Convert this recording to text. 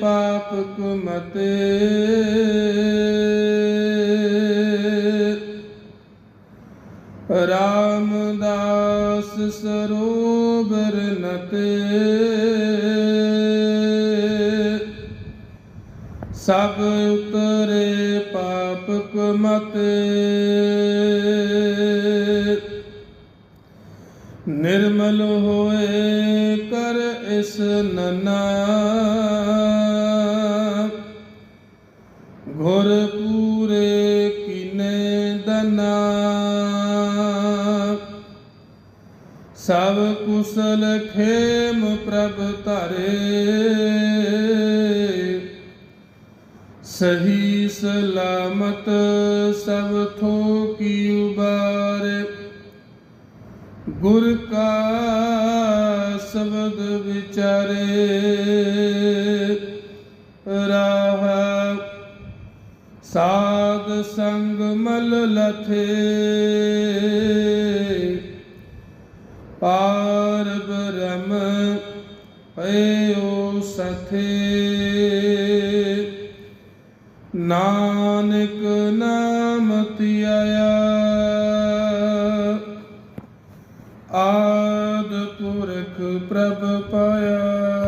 ਪਾਪ ਕੁਮਤੇ। ਰਾਮਦਾਸ ਸਰੋਵਰ ਨਤੇ। ਸਭ ਉਤਰੇ ਪਾਪ ਕੁਮਤੇ। ਨਿਰਮਲ ਹੋਏ ਕਰ ਇਸ ਨਨਾ। ਘੁਰ ਪੂਰੇ ਕੀਨੇ ਦਨਾ। ਸਭ ਕੁਸਲ ਖੇਮ ਪ੍ਰਭ ਧਰੇ। ਸਹੀ ਸਲਾਮਤ ਸਭ ਥੋਕੀ ਗੁਰ ਕਾ ਸ਼ਬਦ ਵਿਚਾਰੇ, ਰਾਹ ਸਾਧ ਸੰਗ ਮਲ ਲਥੇ ਪਾਰ ਬ੍ਰਹਮ ਪਇਓ ਸਥੇ। ਨਾਨਕ ਨਾਮ ਧਿਆਇਆ ਆਦ ਪੁਰਖ ਪ੍ਰਭ ਪਾਇਆ।